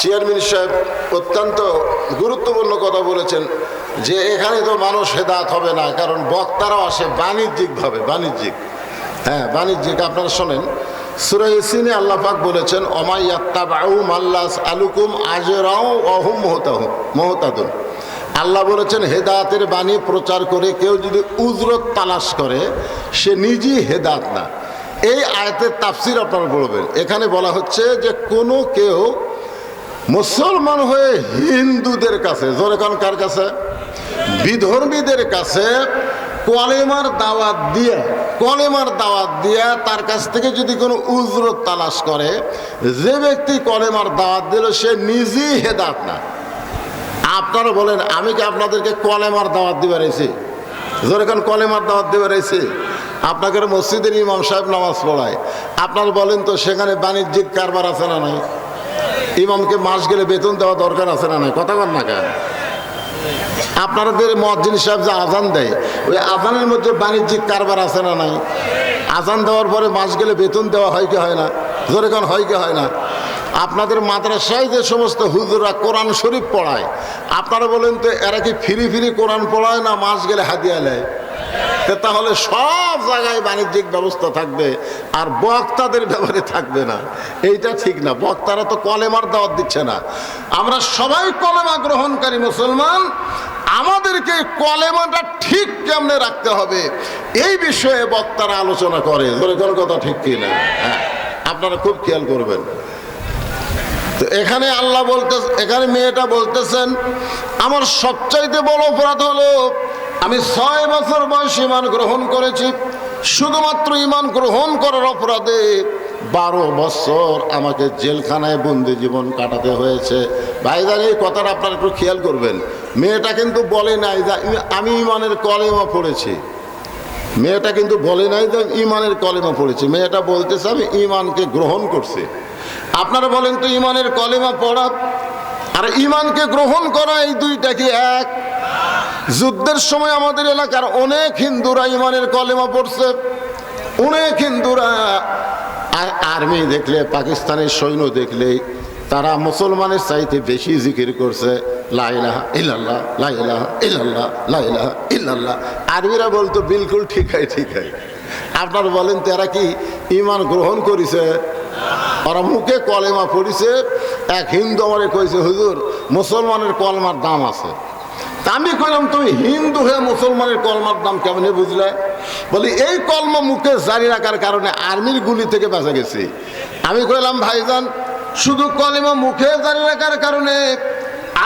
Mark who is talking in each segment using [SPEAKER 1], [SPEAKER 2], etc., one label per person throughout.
[SPEAKER 1] Chairman সাহেব অত্যন্ত গুরুত্বপূর্ণ কথা বলেছেন যে এখানে তো মানুষ হেদাত হবে না, কারণ বক্তারাও আসে বাণিজ্যিকভাবে বাণিজ্যিক। হ্যাঁ বাণিজ্যিক, আপনারা শোনেন। সুরাইসিনে আল্লাহ পাক বলেছেন অমাইয়াত্তাবাউ আলুকুম আজরাও অহুম মোহতাহ মোহতাদুন। আল্লাহ বলেছেন হেদাতের বাণী প্রচার করে কেউ যদি উজরত তালাশ করে, সে নিজেই হেদাত না। এই আয়াতের তাফসির আপনারা বলবেন এখানে বলা হচ্ছে যে কোনো কেউ মুসলমান হয়ে হিন্দুদের কাছে, জোরে কার কাছে? বিধর্মীদের কাছে কলেমার দাওয়াত দিয়ে, কলেমার দাওয়াত দিয়ে তার কাছ থেকে যদি কোনো উজরত তালাশ করে, যে ব্যক্তি কলেমার দাওয়াত দিল, সে নিজেই হেদাত না আপনারা বলেন, আমি কি আপনাদেরকে কলেমার দাওয়াত দিবে রয়েছি যেরকম কলেমার দাওয়াত দিবে রয়েছি আপনাকে মসজিদের ইমাম সাহেব নামাজ পড়ায়। আপনারা বলেন তো, সেখানে বাণিজ্যিক কারবার আছে না নাই? ইমামকে মাস গেলে বেতন দেওয়া দরকার আছে না নাই? কথা বল না কেন? আপনাদের মসজিদ সাহেব যে আজান দেয়, ওই আজানের মধ্যে বাণিজ্যিক কারবার আছে না নাই? আজান দেওয়ার পরে মাস গেলে বেতন দেওয়া হয় কি হয় না? জোরে কোন, হয় কি হয় না? আপনাদের মাদ্রাসায় যে সমস্ত হুজুরা কোরআন শরীফ পড়ায়, আপনারা বলেন তো, এরা কি ফিরি ফিরি কোরআন পড়ায় না মাস গেলে হাতিয়া নেয়? তাহলে সব জায়গায় বাণিজ্যিক ব্যবস্থা থাকবে আর বক্তাদের ব্যাপারে থাকবে না। এইটা ঠিক না। বক্তারা তো কলেমার দাওয়াত দিচ্ছে না। আমরা সবাই কলেমা গ্রহণকারী মুসলমান, আমাদেরকে কলেমাটা ঠিক কেমনে রাখতে হবে? এই বিষয়ে বক্তারা আলোচনা করে। ধরে কোনো কথা ঠিক কি না? হ্যাঁ আপনারা খুব খেয়াল করবেন। তো এখানে আল্লাহ বলতে এখানে মেয়েটা বলতেছেন, আমার সবচাইতে বড় অপরাধ হলো আমি ছয় বছর বয়স ইমান গ্রহণ করেছি, শুধুমাত্র ইমান গ্রহণ করার অপরাধে বারো বছর আমাকে জেলখানায় বন্দি জীবন কাটাতে হয়েছে। ভাইজান এই কথাটা আপনারা একটু খেয়াল করবেন। মেয়েটা কিন্তু বলে নাই যে আমি- আমি ইমানের কলেমা পড়েছি। মেয়েটা কিন্তু বলে নাই যে ইমানের কলেমা পড়েছি। মেয়েটা বলতেছে, আমি ইমানকে গ্রহণ করছি। আপনারা বলেন তো ইমানের কলেমা পড়া আর ইমানকে গ্রহণ করা এই দুইটা কি এক? যুদ্ধের সময় আমাদের এলাকার অনেক হিন্দুরা ইমানের কলেমা পড়ছে। অনেক হিন্দুরা আর আর্মি দেখলে, পাকিস্তানের সৈন্য দেখলেই তারা মুসলমানের চাইতে বেশি জিকির করছে লাইলাহা ইল্লাল্লাহ লাইলাহা ইল্লাল্লাহ লাইলাহা ইল্লাল্লাহ। আরবিরা বলতো, বিলকুল ঠিকাই ঠিকাই। আপনারা বলেন তো এরা কি ইমান গ্রহণ করেছে? ওরা মুখে কলেমা পড়িছে। এক হিন্দু আমারে কইছে, হুজুর, মুসলমানের কলমার দাম আছে। আমি কইলাম, তুমি হিন্দু হয়ে মুসলমানের কলমার দাম কেমনে বুঝলে? বলি, এই কলমা মুখে জারি রাখার কারণে আর্মির গুলি থেকে বাঁচা গেছি। আমি কইলাম, ভাইজান, শুধু কলেমা মুখে জারি রাখার কারণে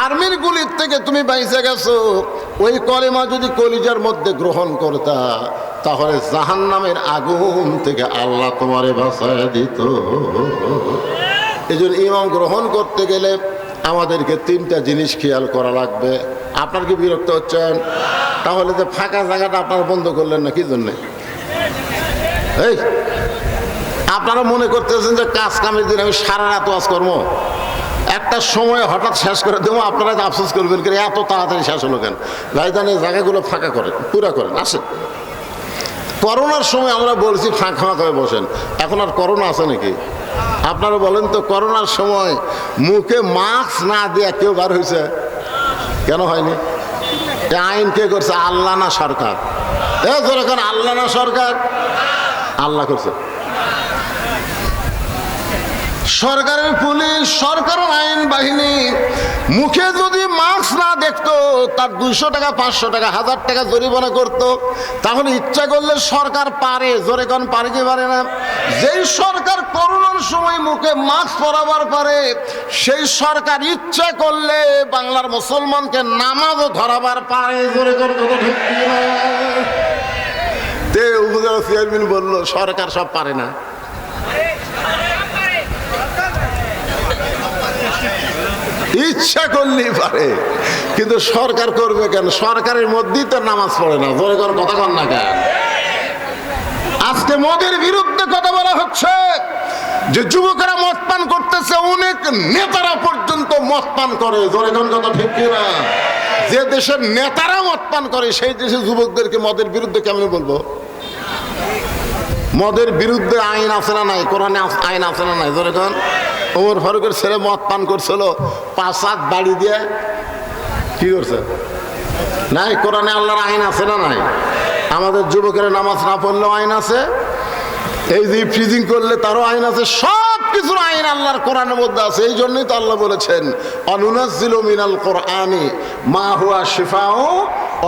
[SPEAKER 1] আর্মির গুলির থেকে তুমি বাইসে গেছো। ওই কলেমা যদি কলিজার মধ্যে গ্রহণ করতা, তাহলে জাহান নামের আগুন থেকে আল্লাহ তোমারে বাঁচায় দিত। এই জন্য ইমাম গ্রহণ করতে গেলে আমাদেরকে তিনটা জিনিস খেয়াল করা লাগবে। আপনার কি বিরক্ত হচ্ছেন? তাহলে যে ফাঁকা জায়গাটা আপনারা বন্ধ করলেন না, কি জন্যে? এই, আপনারা মনে করতেছেন যে কাজ কামের দিন আমি সারা রাত ওয়াজ কর্ম একটা সময় হঠাৎ শেষ করে দেবো, আপনারা আফসোস করবেন করে এত তাড়াতাড়ি শেষ হলো কেন? রাজধানী জায়গাগুলো ফাঁকা করেন, পুরা করেন, আসেন। করোনার সময় আমরা বলছি, ফাঁকা ফাঁক বসেন। এখন আর করোনা আছে নাকি? আপনারা বলেন তো, করোনার সময় মুখে মাস্ক না দিয়ে কেউ বার হয়েছে কেন হয়নি? আইন কে করছে? আল্লাহ না সরকার। এ এখন আল্লাহ না সরকার? আল্লাহ করছে। সরকারের পুলিশ সরকারের আইন বাহিনী, মুখে যদি মাস্ক না দেখতো, তার দুইশো টাকা, পাঁচশো টাকা, হাজার টাকা জরিমানা করতো, তাহলে ইচ্ছা করলে সরকার পারে, জোরে কোন পারে কি পারে না? যেই সরকার করোনার সময় মুখে মাস্ক পরাবার পারে, সেই সরকার ইচ্ছা করলে বাংলার মুসলমানকে নামাজও ধরাবার পারে, জোরে কোন উপজেলা চেয়ারম্যান বলল, সরকার সব পারে না। ইচ্ছা করলেই পারে। কিন্তু সরকার করবে কেন? সরকারের মধ্যেই তো নামাজ পড়ে না। জোরে কর কথা কর না কেন? আজকে মদের বিরুদ্ধে কথা বলা হচ্ছে যে যুবকেরা মদ পান করতেছে, অনেক নেতারা পর্যন্ত মদ পান করে। জোরে কোন কথা ঠিক যে দেশের নেতারা মদ পান করে, সেই দেশের যুবকদেরকে মদের বিরুদ্ধে কেমন বলব? মদের বিরুদ্ধে আইন আছে না নাই? কোরআনে আইন আছে না নাই? জোরে ওমর ফারুকের ছেলে মদ পান করছিল, পাঁচ হাত বাড়ি দিয়ে। কি করছে? নাই, কোরআনে আল্লাহর আইন আছে না নাই? আমাদের যুবকের নামাজ না পড়লেও আইন আছে। এই যে ফ্রিজিং করলে তারও আইন আছে। সব কিছুর আইন আল্লাহর কোরআনের মধ্যে আছে। এই জন্যই তো আল্লাহ বলেছেন অনুনাজিল মিনাল কোরআনি মা হুয়া শিফাও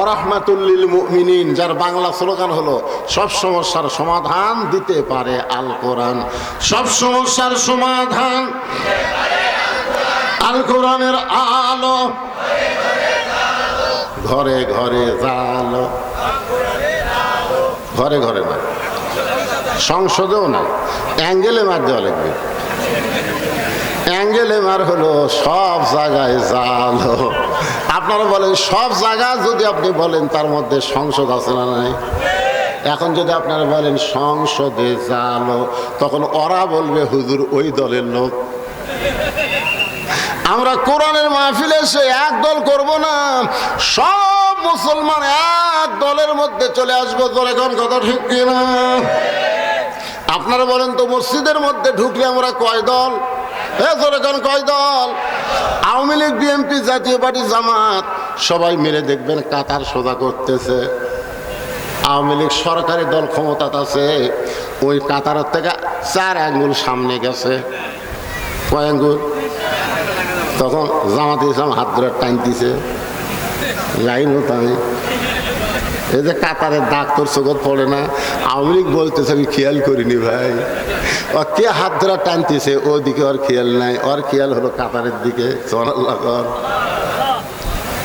[SPEAKER 1] অরহমাতুল্লিল মুমিনিন যার বাংলা স্লোগান হলো, সব সমস্যার সমাধান দিতে পারে আল কোরআন। সব সমস্যার সমাধান আল কোরআনের আলো ঘরে ঘরে জালো। ঘরে ঘরে না সংসদেও না অ্যাঙ্গেলে মার দেওয়া লাগবে। অ্যাঙ্গেলে মার হলো সব জায়গায় জাল। আপনারা বলেন, সব জায়গা যদি আপনি বলেন, তার মধ্যে সংসদ আছে না নাই? এখন যদি আপনারা বলেন, সংসদে জালো তখন ওরা বলবে, হুজুর, ওই দলের লোক। আমরা কোরআনের মাহফিলে এসে এক দল করব না, সব মুসলমান এক দলের মধ্যে চলে আসব। দল এখন কথা ঠিক কিনা? আপনারা বলেন তো, মসজিদের মধ্যে ঢুকলে আমরা কয় দল? এখন কয় আওয়ামী লীগ বিএনপি জাতীয় পার্টি, জামাত, সবাই মিলে দেখবেন কাতার সোজা করতেছে। আওয়ামী লীগ সরকারি দল ক্ষমতা আছে, ওই কাতারের থেকে চার আঙ্গুল সামনে গেছে। কয় আঙ্গুল? তখন জামাত ইসলাম হাত ধরে টানতেছে লাইনও তাই এই যে কাতারের দাগ তোর চোখত পড়ে না? আওয়ামী লীগ বলতেছে, আমি খেয়াল করিনি ভাই। ও কে হাত ধরে টানতেছে, ওদিকে ওর খেয়াল নাই। ওর খেয়াল হলো কাতারের দিকে সোনাল্লাহ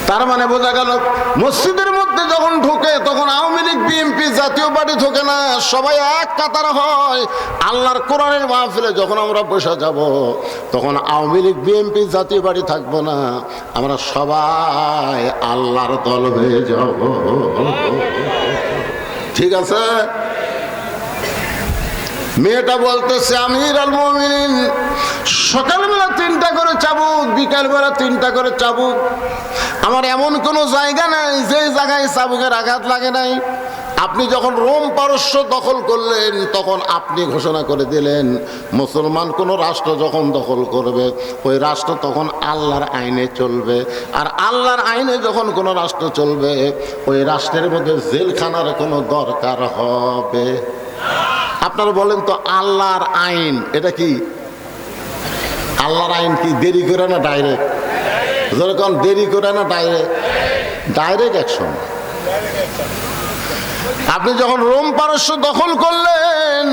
[SPEAKER 1] তার মানে বোঝা গেল, মসজিদের মধ্যে যখন ঢোকে, তখন আওয়ামী লীগ, বিএনপি জাতীয় পার্টি ঢোকে না, সবাই এক কাতার হয়। আল্লাহর কোরআনের মাহফিলে যখন আমরা বসে যাব, তখন আওয়ামী লীগ, বিএনপি জাতীয় পার্টি থাকব না। আমরা সবাই আল্লাহর দল হয়ে যাব। ঠিক আছে? মেয়েটা বলতেছে, আমির আল মমিন সকালবেলা তিনটা করে চাবুক, বিকালবেলা তিনটা করে চাবুক। আমার এমন কোনো জায়গা নাই যে জায়গায় চাবুকের আঘাত লাগে নাই। আপনি যখন রোম পারস্য দখল করলেন, তখন আপনি ঘোষণা করে দিলেন, মুসলমান কোনো রাষ্ট্র যখন দখল করবে, ওই রাষ্ট্র তখন আল্লাহর আইনে চলবে। আর আল্লাহর আইনে যখন কোনো রাষ্ট্র চলবে, ওই রাষ্ট্রের মধ্যে জেলখানার কোনো দরকার হবে। আপনারা বলেন তো আল্লাহর আইন, এটা কি? আল্লাহর আইন কি দেরি করে না ডাইরেক্ট যেরকম দেরি করে না ডাইরেক্ট ডাইরেক্ট অ্যাকশন আপনি যখন রোম পারস্য দখল করলেন,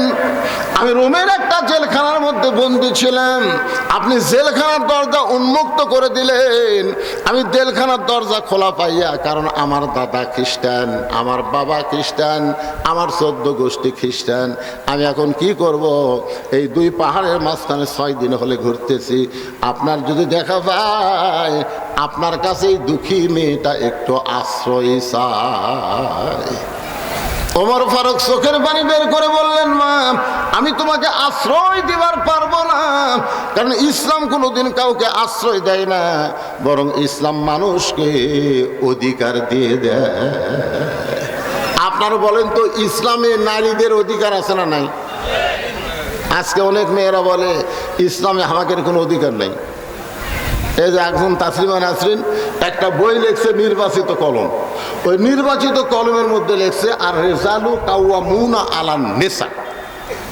[SPEAKER 1] আমি রোমের একটা জেলখানার মধ্যে বন্দি ছিলাম। আপনি জেলখানার দরজা উন্মুক্ত করে দিলেন। আমি জেলখানার দরজা খোলা পাইয়া, কারণ আমার দাদা খ্রিস্টান, আমার বাবা খ্রিস্টান, আমার চোদ্দ গোষ্ঠী খ্রিস্টান। আমি এখন কি করব? এই দুই পাহাড়ের মাঝখানে ছয় দিন হলে ঘুরতেছি। আপনার যদি দেখা যায় আপনার কাছে দুঃখী মেয়েটা একটু আশ্রয় চায় ওমর ফারুক চোখের পানি বের করে বললেন, মা, আমি তোমাকে আশ্রয় দিবার পারব না। কারণ ইসলাম কোনোদিন কাউকে আশ্রয় দেয় না, বরং ইসলাম মানুষকে অধিকার দিয়ে দেয়। আপনারা বলেন তো, ইসলামে নারীদের অধিকার আছে না নাই? আজকে অনেক মেয়েরা বলে, ইসলামে আমাদের কোনো অধিকার নেই। এই যে একজন তাসলিমা নাসরিন, একটা বই লেখছে নির্বাচিত কলম। ওই নির্বাচিত কলমের মধ্যে লেখছে আর রেজালু কাউয়া মুনা আলান নেশা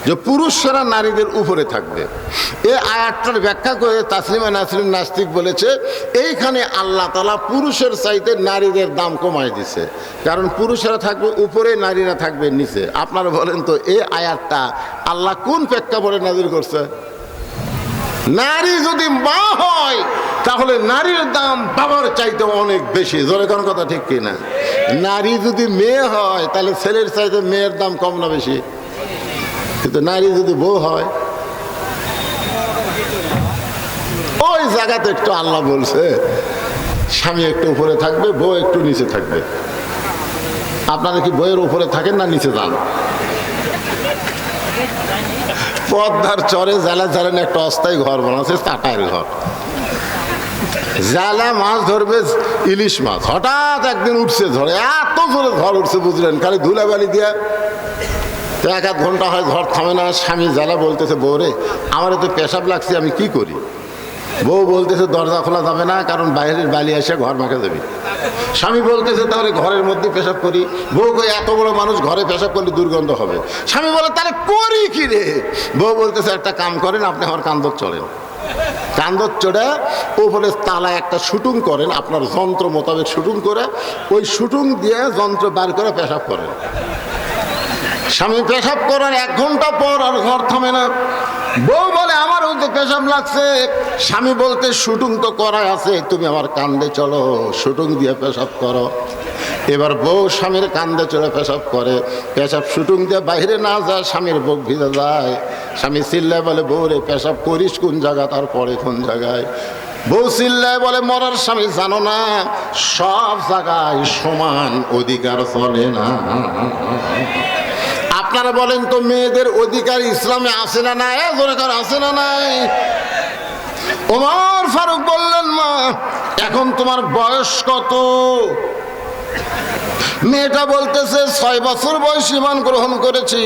[SPEAKER 1] যে পুরুষরা নারীদের উপরে থাকবে। এই আয়াতটার ব্যাখ্যা করে তাসলিমা নাসরিন নাস্তিক বলেছে, এইখানে আল্লাহ তালা পুরুষের চাইতে নারীদের দাম কমায় দিছে। কারণ পুরুষেরা থাকবে উপরে, নারীরা থাকবে নিচে। আপনারা বলেন তো, এই আয়াতটা আল্লাহ কোন প্রেক্ষাপটে নাজির করছে? নারী যদি মা হয়, তাহলে নারীর দাম বাবার চাইতে অনেক বেশি। জোরে কোন কথা ঠিক কিনা? নারী যদি মেয়ে হয়, তাহলে ছেলের চাইতে মেয়ের দাম কম না বেশি? কিন্তু নারী যদি বউ হয়, ওই জায়গাতে একটু আল্লাহ বলছে, স্বামী একটু উপরে থাকবে, বউ একটু নিচে থাকবে। আপনারা কি বইয়ের উপরে থাকেন না নিচে যান? পদ্মার চরে জেলা জালেন একটা অস্থায়ী ঘর বানাচ্ছে টাটায়ের ঘর। জালা মাছ ধরবে, ইলিশ মাছ। হঠাৎ একদিন উঠছে ঝড়ে, এত জোরে ঝড় উঠছে, বুঝলেন? খালি ধুলাবালি দিয়া এক আধ ঘণ্টা হয় ঘর থামে না, স্বামী জ্বালা বলতেছে বউরে আমার তো পেশাব লাগছে, আমি কি করি? বউ বলতেছে, দরজা খোলা যাবে না, কারণ বাইরের বালি এসে ঘর মাখা যাবে। স্বামী বলতেছে, তাহলে ঘরের মধ্যে পেশাব করি। বউ কই এত বড় মানুষ ঘরে পেশাব করলে দুর্গন্ধ হবে। স্বামী বলে, তাহলে করি কি রে? বউ বলতেছে, একটা কাম করেন, আপনি আমার কান্দর চলেন কান্দর চড়ে, ওপরে তালায় একটা শুটিং করেন, আপনার যন্ত্র মোতাবেক শুটিং করে, ওই শুটিং দিয়ে যন্ত্র বার করে পেশাব করেন। স্বামী পেশাব করার এক ঘণ্টা পর আর ঘর থামে না। বউ বলে, আমার ওই তো পেশাব লাগছে। স্বামী বলতে, শুটিং তো করা আছে। তুমি আমার কান্দে চলো, শুটিং দিয়ে পেশাব করো। এবার বউ স্বামীর কান্দে চলে পেশাব করে। পেশাব শুটিং দিয়ে বাইরে না যায়, স্বামীর বুক ভিজে যায়। স্বামী চিল্লায় বলে, বউ রে, পেশাব করিস কোন জায়গা তারপরে কোন জায়গায়? বউ চিল্লায় বলে, মরার স্বামী জানো না, সব জায়গায় সমান অধিকার চলে না। আপনারা বলেন তো, মেয়েদের অধিকার ইসলামে আসে না নাই? দরকার আসে না নাই? ওমর ফারুক বললেন, মা, এখন তোমার বয়স কত? মেয়েটা বলতেছে, ছয় বছর বয়স ইমান গ্রহণ করেছি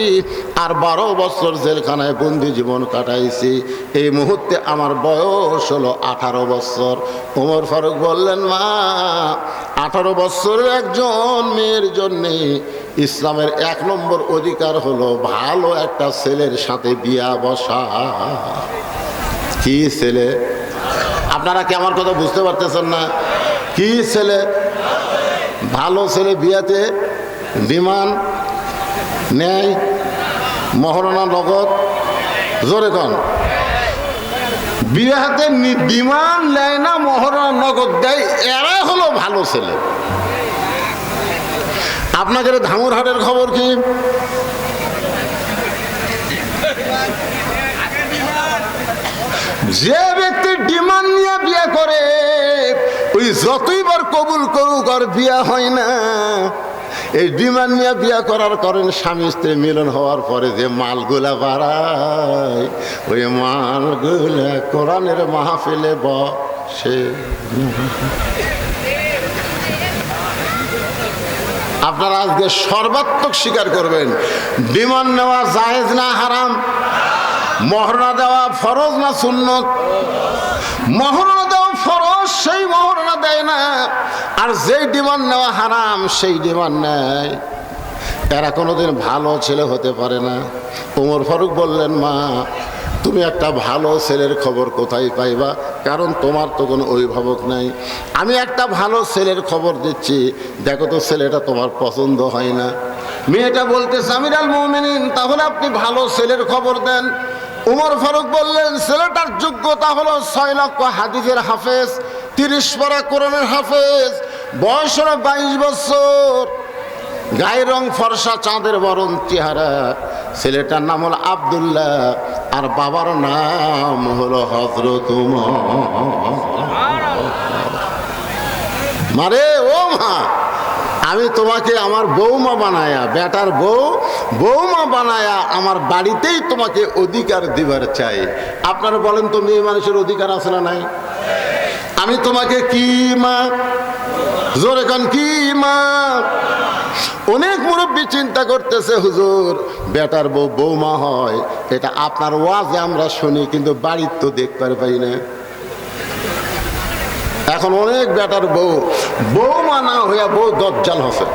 [SPEAKER 1] আর বারো বছর জেলখানায় বন্দি জীবন কাটাইছি। এই মুহূর্তে আমার বয়স হলো আঠারো বছর। ওমর ফারুক বললেন, মা, আঠারো বছরের একজন মেয়ের জন্যে ইসলামের এক নম্বর অধিকার হলো ভালো একটা ছেলের সাথে বিয়া বসা। কি ছেলে? আপনারা কি আমার কথা বুঝতে পারতেছেন না? কি ছেলে? ভালো ছেলে বিয়াতে বিমান নেয় মহারণা নগদ, জোরে কন। বিয়াতে বিমান নেয় না মহারণা নগদ দেয় এরা হলো ভালো ছেলে। আপনাদের ধামুরহাটের খবর কি? যে ব্যক্তি ডিমান্ড নিয়ে বিয়ে করে ওই যতইবার কবুল করুক, আর বিয়া হয় না। এই ডিমান্ড নিয়ে বিয়া করার কারণ স্বামী স্ত্রী মিলন হওয়ার পরে যে মালগুলা বাড়ায়, ওই মালগুলা কোরআনের মাহফিলে বসে। আপনারা আজকে সর্বাত্মক স্বীকার করবেন বিমান নেওয়া জায়েজ না হারাম, মহরণা দেওয়া ফরজ না সুন্নত? মহরণা দেওয়া ফরজ সেই মহরণা দেয় না। আর যেই ডিমান্ড নেওয়া হারাম, সেই ডিমান্ড নেয়। এরা কোনোদিন ভালো ছেলে হতে পারে না। ওমর ফারুক বললেন, মা, তুমি একটা ভালো ছেলের খবর কোথায় পাইবা? কারণ তোমার তো কোনো অভিভাবক নাই। আমি একটা ভালো ছেলের খবর দিচ্ছি। দেখো তো ছেলেটা তোমার পছন্দ হয় না। মেয়েটা বলতে সামির আল মোমিনিন, তাহলে আপনি ভালো ছেলের খবর দেন। উমর ফারুক বললেন, ছেলেটার যোগ্যতা হলো ছয় লক্ষ হাদিসের হাফেজ, তিরিশ পারা কোরআনের হাফেজ, বয়স হলো বাইশ বছর। গায়ের রং ফর্সা, চাঁদের বরণ চেহারা। ছেলেটার নাম হলো আবদুল্লাহ, আর বাবার নাম হলো হজরত মারে, ও মা আমি তোমাকে আমার বৌমা বানায়া, বেটার বউ, বৌমা বানায়া আমার বাড়িতেই তোমাকে অধিকার দিবার চাই। আপনারা বলেন তো মেয়ে মানুষের অধিকার আছে না নাই? আমি তোমাকে কি মা? জোরে কান, কি মা? অনেক মুরব্বী চিন্তা করতেছে, হুজুর, বেটার বউ, বৌমা হয়, এটা আপনার ওয়াজে আমরা শুনি, কিন্তু বাড়ির তো দেখতে পাই না। এখন অনেক বেটার বউ। বৌমা না হইয়া বউ দজ্জাল হসে।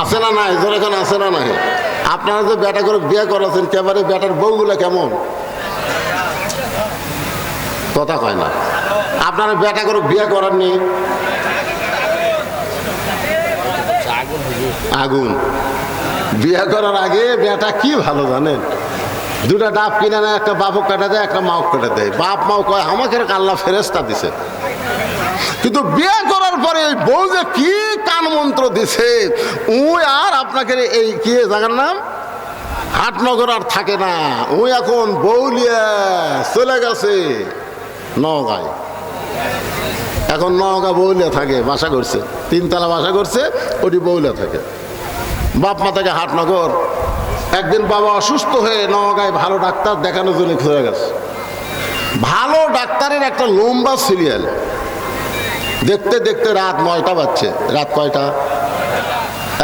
[SPEAKER 1] আছে না নাই? জোরে এখন আছে না নাই? আপনারা যে বেটা করে বিয়ে করেছেন, কেবারে বেটার বউগুলো কেমন? কথা কয় না। আপনারা বেটা করে বিয়ে করাননি? আগুন। বিয়ে করার আগে বেটা কি ভালো জানেন? দুটা ডাব কিনে নেয়, একটা বাপক কাটা দেয়, একটা মাও কাটা দেয়। বাপ মাও কয়, আমাকে আল্লাহ ফেরেস্তা দিছে। কিন্তু বিয়ে করার পরে ওই বউ যে কি কান মন্ত্র দিছে ও আর আপনাকে এই কি জায়গার নাম? হাটনগর আর থাকে না। ও এখন বৌলিয়া চলে গেছে নগাঁয় এখন নওগাঁ বৌলিয়া থাকে, বাসা করছে। তিনতলা বাসা করছে, ওটি বৌলিয়া থাকে। বাপ মা থাকে হাটনগর। একদিন বাবা অসুস্থ হয়ে নওগাঁয় ভালো ডাক্তার দেখানোর জন্য খুঁজে গেছে ভালো ডাক্তারের একটা লম্বা সিরিয়াল। দেখতে দেখতে রাত নয়টা বাজছে, রাত কয়টা?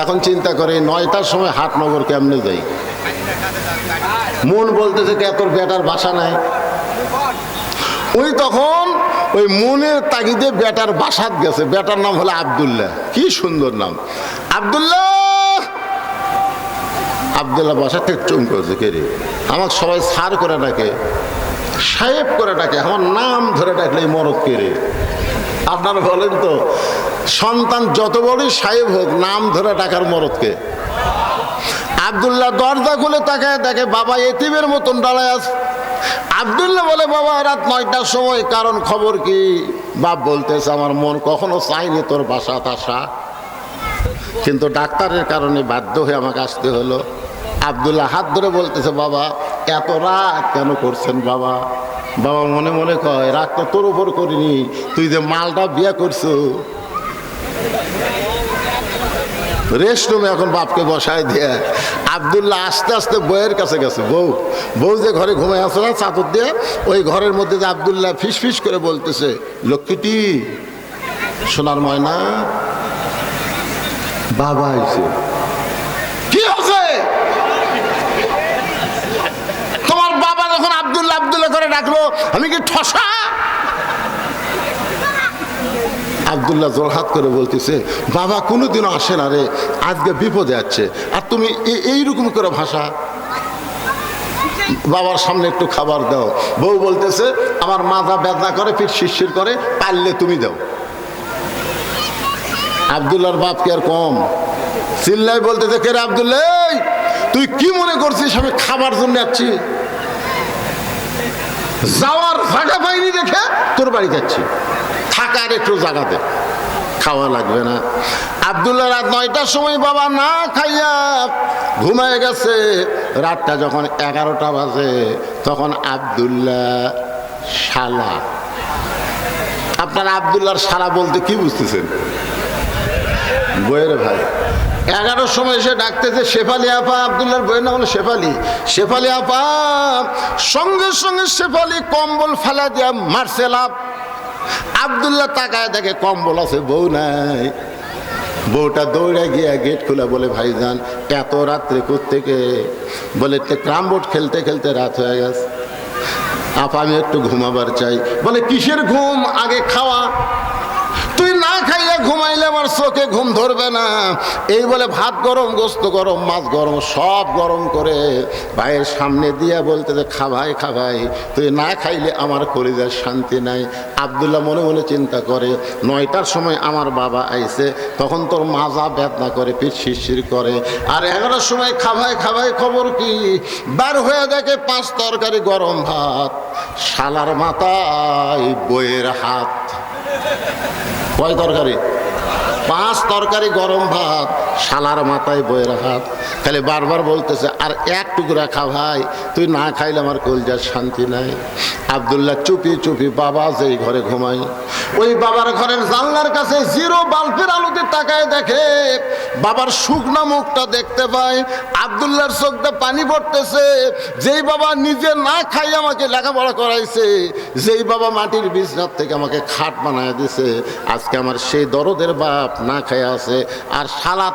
[SPEAKER 1] এখন চিন্তা করে নয়টার সময় হাটনগর কেমনে যাই? মন বলতেছে কে তোর বেটার বাসা নাই? ওই তখন ওই মনের তাগিদে বেটার বাসাত গেছে, বেটার নাম হলো আবদুল্লাহ। কি সুন্দর নাম। আবদুল্লাহ! আবদুল্লাহ বাসা থেকে চুম করেছে, কে রে? আমার সবাই সার করে ডাকে, সাহেব করে ডাকে, আমার নাম ধরে ডাকলে মরদ কে রে? আপনারা বলেন তো, সন্তান যত বড়ই সাহেব হোক, নাম ধরে ডাকার মরদকে। আবদুল্লাহ দরজা খুলে তাকায় দেখে বাবা এতিমের মতন দাঁড়ায় আছে। আবদুল্লাহ বলে, বাবা, রাত নয়টার সময়, কারণ খবর কি? বাপ বলতেছে, আমার মন কখনো চাইনি তোর বাসা তাসা কিন্তু ডাক্তারের কারণে বাধ্য হয়ে আমাকে আসতে হলো। আবদুল্লাহ, হাত ধরে বলতেছে, বাবা, এত রাগ কেন করছেন বাবা? বাবা মনে মনে কয়, রাগ তো তোর উপর করিনি, তুই যে মালটা বিয়ে করছ। রেস্ট রুমে এখন বাপকে বসায় দিয়ে, আবদুল্লাহ আস্তে আস্তে বইয়ের কাছে গেছে। বউ বউ যে ঘরে ঘুমায় আসে না চাদর দিয়ে, ওই ঘরের মধ্যে যে আবদুল্লাহ ফিস ফিস করে বলতেছে, লক্ষ্মীটি, সোনার ময়না, বাবা আইছে কি হচ্ছে তোমার বাবা যখন আবদুল্লাহ আবদুল্লাহ করে ডাকলো আমি কি ঠসা? আবদুল্লাহ জোরহাত করে বলতেছে বাবা কোনোদিনও আসে না রে আজকে বিপদে আছে আর তুমি এইরকম করে ভাষা। বাবার সামনে একটু খাবার দাও। বউ বলতেছে আমার মাথা বেদনা করে পিঠ শিরশির করে পারলে তুমি দাও। আবদুল্লাহর বাপ কি আর কম? চিল্লাই বলতেছে কে রে আবদুল্লাহ এই, তুই কি মনে করছিস আমি খাবার জন্য যাচ্ছি? যাওয়ার জায়গা পাইনি দেখে তোর বাড়ি যাচ্ছি। থাকার একটু জায়গাতে খাওয়া লাগবে না। আবদুল্লাহ রাত নয়টার সময় বাবা না খাইয়া ঘুমায় গেছে। রাতটা যখন এগারোটা বাজে, তখন আবদুল্লাহ শালা। আপনার আবদুল্লাহর শালা বলতে কি বুঝতেছেন? বইয়ের ভাই। এগারোর সময় এসে ডাকতেছে, শেফালি আপা আবদুল্লার বইয়ের নাম হলো শেফালি। শেফালি আপা, সঙ্গে সঙ্গে শেফালি কম্বল ফেলা দিয়া মারছে লাভ আবদুল্লাহ তাকায় দেখে কম্বল আছে, বউ নাই। বউটা দৌড়ে গিয়ে গেট খুলে বলে, ভাইজান, এত রাত্রে থেকে বলে ক্রাম বোর্ড খেলতে খেলতে রাত হয়ে গেছে। আপা, আমি একটু ঘুমাবার চাই। বলে, কিসের ঘুম? আগে খাওয়া। ঘুমাইলে আমার চোখে ঘুম ধরবে না। এই বলে ভাত গরম, গোস্ত গরম, মাছ গরম, সব গরম করে ভাইয়ের সামনে দিয়া বলতে যে খাভাই খাবাই, তুই না খাইলে আমার কলিজার শান্তি নাই। আবদুল্লাহ মনে মনে চিন্তা করে, নয়টার সময় আমার বাবা আইছে, তখন তোর মাজা বেদনা করে, পিঠ শিরশির করে। আর এগারোটার সময় খাভাই খাবাই খবর কি? বার হয়ে দেখে পাঁচ তরকারি গরম ভাত। শালার মাথায় বইয়ের হাত। কয় তরকারি। পাঁচ তরকারি গরম ভাত। শালার মাথায় বইয়ের হাত। খালি বারবার বলতেছে, আর এক টুকরা খা ভাই, তুই না খাইলে আমার কলজার শান্তি নাই। আবদুল্লাহ চুপি চুপি বাবা যেই ঘরে ঘুমাই ওই বাবার ঘরের জানলার কাছে জিরো বাল্বের আলোতে তাকায় দেখে বাবার শুকনা মুখটা দেখতে পায়। আবদুল্লাহর চোখটা পানি পড়তেছে, যেই বাবা নিজে না খাই আমাকে লেখাপড়া করাইছে, যেই বাবা মাটির বিছনার থেকে আমাকে খাট বানায় দিছে। আজকে আমার সেই দরদের বাপ না খাই আছে, আর সালাদ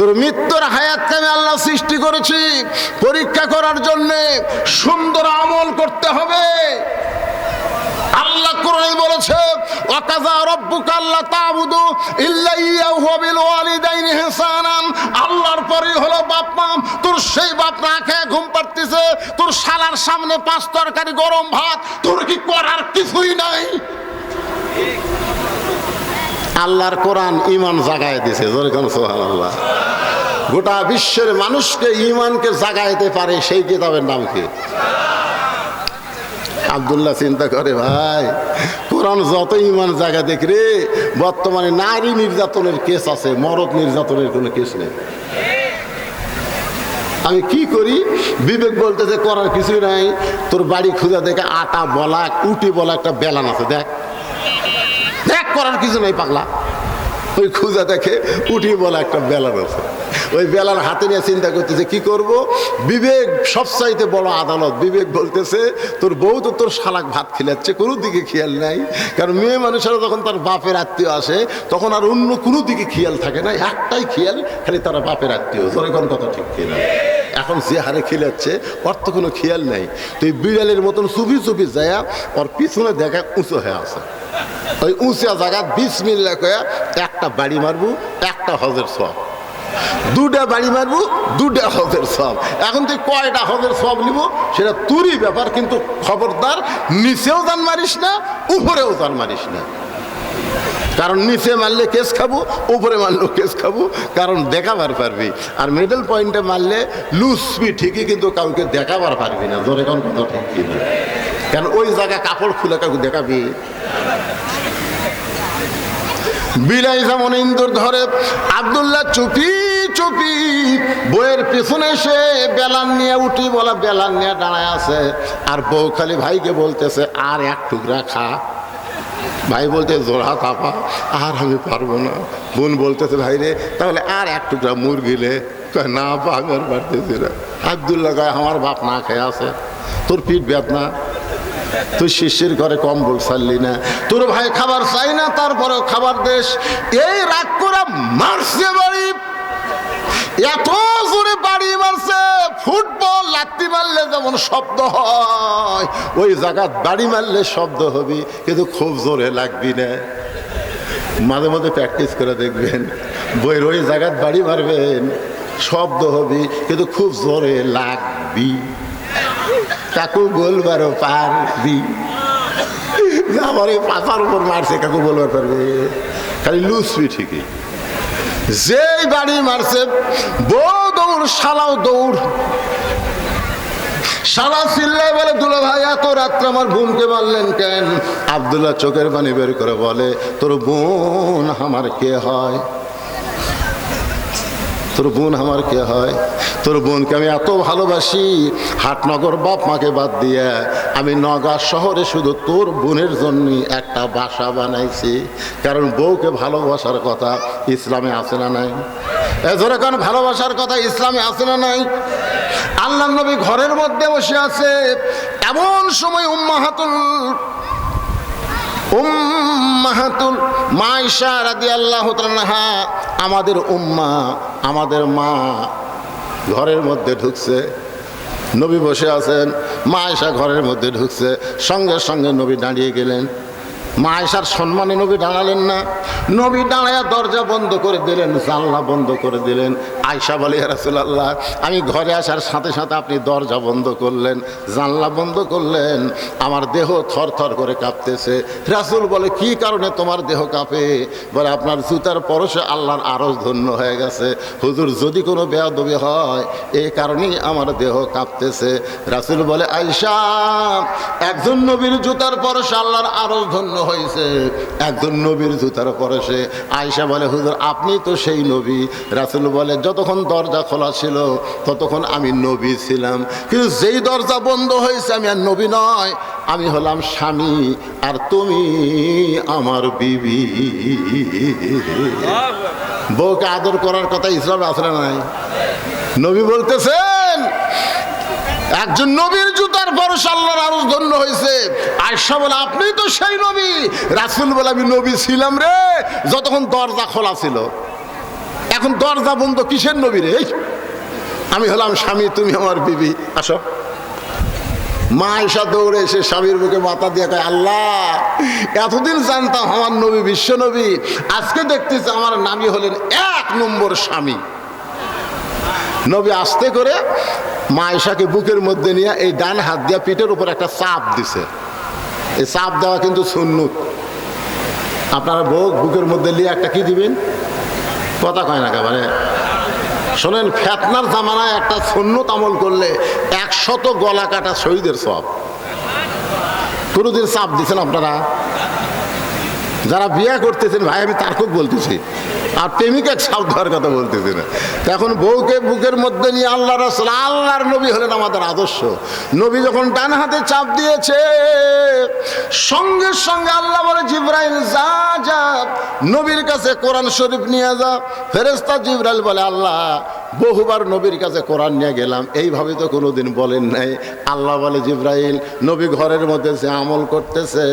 [SPEAKER 1] তোর মৃত্যুর হায়াতকে আমি আল্লাহ সৃষ্টি করেছি। পরীক্ষা করার জন্য সুন্দর আমল করতে হবে। আল্লাহ কোরআনে বলেছে ওয়াকাযা রাব্বুকা আল্লা তা'বুদু ইল্লা ইয়াহু ওয়া বিল ওয়ালিদাইনি ইহসানান। আল্লাহর পরেই হলো বাপ মা। তোর সেই বাপ না খেয়ে ঘুম পাড়তেছে। তোর শালার সামনে পাঁচ তরকারি গরম ভাত। তোর কি করার কিছুই নাই। আল্লাহর কোরআন ইমান জাগায় দিছে। যেরকম সোহান আল্লাহ গোটা বিশ্বের মানুষকে ইমানকে জাগাইতে পারে সেই কিতাবের নাম কি? আবদুল্লাহ, চিন্তা করে ভাই। কোরআন যত ইমান জায়গা দেখ রে, বর্তমানে নারী নির্যাতনের কেস আছে, মরদ নির্যাতনের কোনো কেস নেই। আমি কি করি? বিবেক বলতে যে করার কিছুই নাই। তোর বাড়ি খুঁজে দেখে আটা বলা উটি বলা একটা বেলান আছে, দেখ। দেখ, করার কিছু নাই পাগলা। ওই খুঁজা দেখে উঠি বলা একটা বেলান আছে। ওই বেলার হাতে নিয়ে চিন্তা করতেছে, কি করব? বিবেক সবচাইতে বড় আদালত। বিবেক বলতেছে, তোর বউ তো তোর শালাক ভাত খেলাচ্ছে, কোনো দিকে খেয়াল নাই। কারণ মেয়ে মানুষেরা যখন তার বাপের আত্মীয় আসে, তখন আর অন্য কোনো দিকে খেয়াল থাকে না, একটাই খেয়াল, খালি তারা বাপের আত্মীয়। এখন কথা ঠিক কিনা এখন যে হারে খেলাচ্ছে, ওর তো কোনো খেয়াল নাই। তুই বিড়ালের মতন চুপি চুপি যায় ওর পিছনে দেখা উঁচু হয়ে আছে। ওই উঁচা জায়গা বিশ মিল্লা কয়া, একটা বাড়ি মারবো, একটা হজের সব দুটা বাড়ি মারবো, দুটা হজের সব। এখন তুই কয়টা হজের সব নিব, সেটা তুরই ব্যাপার, কিন্তু খবরদার, নিচেও জান মারিস না, উপরেও জান মারিস না। কারণ নিচে মারলে কেস খাব, উপরে মারলেও কেস খাব, কারণ দেখাবার পারবি। আর মিডল পয়েন্টে মারলে লুসবি ঠিকই, কিন্তু কাউকে দেখাবার পারবি না। জোরে কোন কথা ঠিক কিনা। কারণ ওই জায়গা কাপড় খুলে কাউকে দেখাবি? বিলাই যেমন ইন্দুর ধরে, আবদুল্লাহ চুপি চুপি, বইয়ের পিছনে এসে বেলান নিয়ে উঠি বলা বেলান নিয়ে দাঁড়ায় আছে। আর বউ খালি ভাইকে বলতেছে, আর এক টুকরা খা। ভাই বলতে, জোড়া তাপা, আর আমি পারব না। বোন বলতেছে, ভাই রে, তাহলে আর এক টুকরা মুরগিলে না। পা আমি আর পারতেছি না আবদুল্লাহ কয়, আমার বাপ না খেয়ে আছে। তোর পিঠ বেদনা? তুই শিশির ঘরে কম্বল ছাড়লি না। তোর ভাই খাবার চাই না, তারপরেও খাবার দেশ। এই রাগ করা মারছে বাড়ি। এত জোরে বাড়ি মারছে, ফুটবল, লাত্তি মারলে যেমন শব্দ হয়, ওই জায়গাত বাড়ি মারলে শব্দ হবি, কিন্তু খুব জোরে লাগবি না। মাঝে মাঝে প্র্যাকটিস করে দেখবেন, বইয়ের ওই জায়গাত বাড়ি মারবেন, শব্দ হবি, কিন্তু খুব জোরে লাগবি। কাকু বলবারও পারবি আমার এই পাতার উপর মারছে, কাকু বলবার পারবে খালি লুসবি ঠিকই। যেই বাড়ি মারছে, বউ দৌড়, শালাও দৌড়। সারা চিল্লায় বলে রাত্রে আমার বোনকে মারলেন কেন? আবদুল্লাহ চোখের পানি বের করে বলে, তোর বোন আমার কে হয়? তোর বোন আমার কে হয়? তোর বোনকে আমি এত ভালোবাসি, হাটনগর বাপ মাকে বাদ দিয়ে আমি নগা শহরে শুধু তোর বোনের জন্য একটা বাসা বানাইছি। কারণ বউকে ভালোবাসার কথা ইসলামে আছে না নাই? এ ধরে কারণ ভালোবাসার কথা ইসলামে আছে না নাই? আল্লাহ নবী ঘরের মধ্যে বসে আছে। এমন সময় উম্মাহাতুল উম্মাহাতুল মাইশা রাদি আল্লাহ আমাদের উম্মা, আমাদের মা ঘরের মধ্যে ঢুকছে। নবী বসে আছেন মা ঘরের মধ্যে ঢুকছে। সঙ্গে সঙ্গে নবী দাঁড়িয়ে গেলেন। মা সম্মানে নবী দাঁড়ালেন না। নবী দাঁড়ায় দরজা বন্ধ করে দিলেন, জানলা বন্ধ করে দিলেন। আয়সা বলে রাসুলাল্লাহ, আমি ঘরে আসার সাথে সাথে আপনি দরজা বন্ধ করলেন, জানলা বন্ধ করলেন, আমার দেহ থর থর করে কাঁপতেছে। রাসুল বলে, কি কারণে তোমার দেহ কাঁপে? বলে, আপনার জুতার পরশে আল্লাহর আরজ ধন্য হয়ে গেছে। হুজুর, যদি কোনো বেয়াদবি হয় এই কারণেই আমার দেহ কাঁপতেছে। রাসুল বলে আয়সা একজন নবীর জুতার পরশে আল্লাহর আরজ ধন্য হয়েছে। একজন নবীর জুতার পরশে। আয়সা বলে, হুজুর, আপনি তো সেই নবী। রাসুল বলে যতক্ষণ দরজা খোলা ছিল, ততক্ষণ আমি নবী ছিলাম। কিন্তু যেই দরজা বন্ধ হয়েছে, আমি আর নবী নয়, আমি হলাম স্বামী, আর তুমি আমার বিবি। বউকে আদর করার কথা ইসলাম আসলে নাই। নবী বলতেছেন, একজন নবীর জুতার পরশ আল্লাহর আরও ধন্য হয়েছে। আয়সা বলে আপনি তো সেই নবী। রাসুল বলে, আমি নবী ছিলাম রে, যতক্ষণ দরজা খোলা ছিল। এখন দরজা বন্ধ কিসের নবী রে? আমি হলাম স্বামী, তুমি আমার বিবি। আসো। মা এসা দৌড়ে এসে স্বামীর বুকে মাথা দিয়ে কয়, আল্লাহ, এতদিন জানতাম আমার নবী বিশ্ব নবী, আজকে দেখতেছি আমার নামই হলেন এক নম্বর স্বামী। নবী আস্তে করে মা এসাকে বুকের মধ্যে নিয়ে এই ডান হাত দিয়া পিঠের উপর একটা চাপ দিছে। এই চাপ দেওয়া কিন্তু সুন্নুত। আপনারা বউ বুকের মধ্যে নিয়ে একটা কি দিবেন? কথা কয় না একেবারে শোনেন, ফেতনার জামানায় একটা সৈন্য আমল করলে একশত গলা কাটা শহীদের সব কোনোদিন চাপ দিচ্ছেন আপনারা? যারা বিয়ে করতেছেন, ভাই আমি তার খুব বলতেছি। আর প্রেমিকা ছাপ দেওয়ার কথা বলতেছি না। এখন বউকে বুকের মধ্যে নিয়ে আল্লাহ রসল, আল্লাহর নবী হলেন আমাদের আদর্শ। নবী যখন ডান হাতে চাপ দিয়েছে, সঙ্গে সঙ্গে আল্লাহ বলে, জিব্রাইল, যা যা। নবীর কাছে কোরআন শরীফ নিয়ে যা। ফেরেস্তা জিব্রাইল বলে, আল্লাহ বহুবার নবীর কাছে কোরআন নিয়ে গেলাম। এইভাবে তো কোনোদিন বলেন নাই। আল্লাহ বলে, জিব্রাইল, নবী ঘরের মধ্যে যে আমল করতেছে,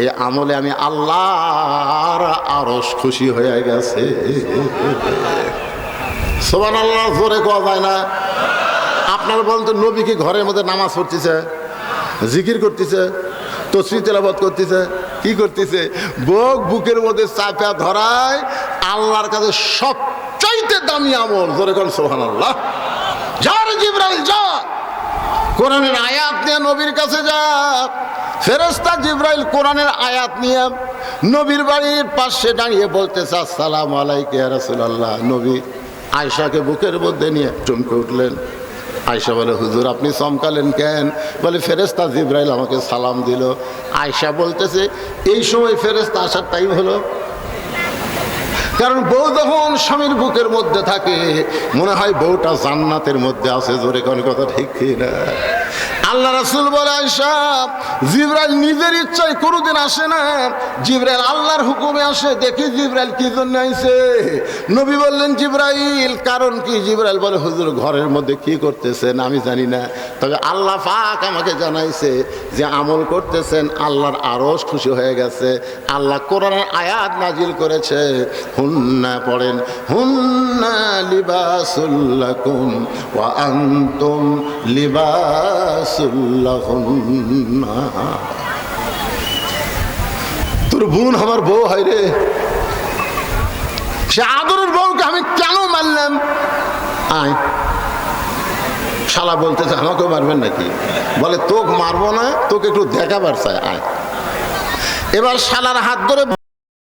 [SPEAKER 1] এই আমলে আমি আল্লাহর আরস খুশি হয়ে গেছে। সোমান আল্লাহ জোরে কোয়া যায় না। আপনার বলতে নবী কি ঘরের মধ্যে নামাজ পড়তেছে, জিকির করতেছে তসরি তেলাবত করতেছে, কি করতেছে? বুক বুকের মধ্যে চাপা ধরায় আল্লাহর কাছে সবচাইতে দামি আমল। জোরে কোন সোহান আল্লাহ যার জিব্রাইল যা কোরআনের আয়াত নিয়ে নবীর কাছে যা। ফেরেস্তা জিব্রাইল কোরআনের আয়াত নিয়ে নবীর বাড়ির পাশে দাঁড়িয়ে বলতেছে, আসসালাম আলাইকে রাসূলুল্লাহ। নবী আয়সাকে বুকের মধ্যে নিয়ে চমকে উঠলেন। আয়সা বলে, হুজুর, আপনি চমকালেন কেন? বলে ফেরেস্তা জিব্রাইল আমাকে সালাম দিল। আয়সা বলতেছে, এই সময় ফেরেস্তা আসার টাইম হলো। কারণ বউ যখন স্বামীর বুকের মধ্যে থাকে, মনে হয় বউটা জান্নাতের মধ্যে আছে, জোরে কোন কথা ঠিক না আল্লাহ রাসুল বলে আয়সা জিব্রাইল নিজের ইচ্ছায় কোনোদিন আসে না। জিব্রাইল আল্লাহর হুকুমে আসে। দেখি জিব্রাইল কি জন্য আইছে? নবী বললেন, জিব্রাইল, কারণ কি? জিব্রাইল বলে, হুজুর, ঘরের মধ্যে কি করতেছেন আমি জানি না। তবে আল্লাহ পাক আমাকে জানাইছে যে আমল করতেছেন, আল্লাহর আরস খুশি হয়ে গেছে। আল্লাহ কোরআনের আয়াত নাজিল করেছে। হুন্না পড়েন, হুন্না লিবাসুল্লাকুম ওয়া আনতুম লিবাসুল্লাহুন্না তোর বোন আমার বউ, হয় রে। সে আদরের বউকে আমি কেন মারলাম? আয়। শালা বলতেছে, আমাকেও মারবেন নাকি? বলে, তোকে মারবো না, তোকে একটু দেখাবার চাই, আয়। এবার শালার হাত ধরে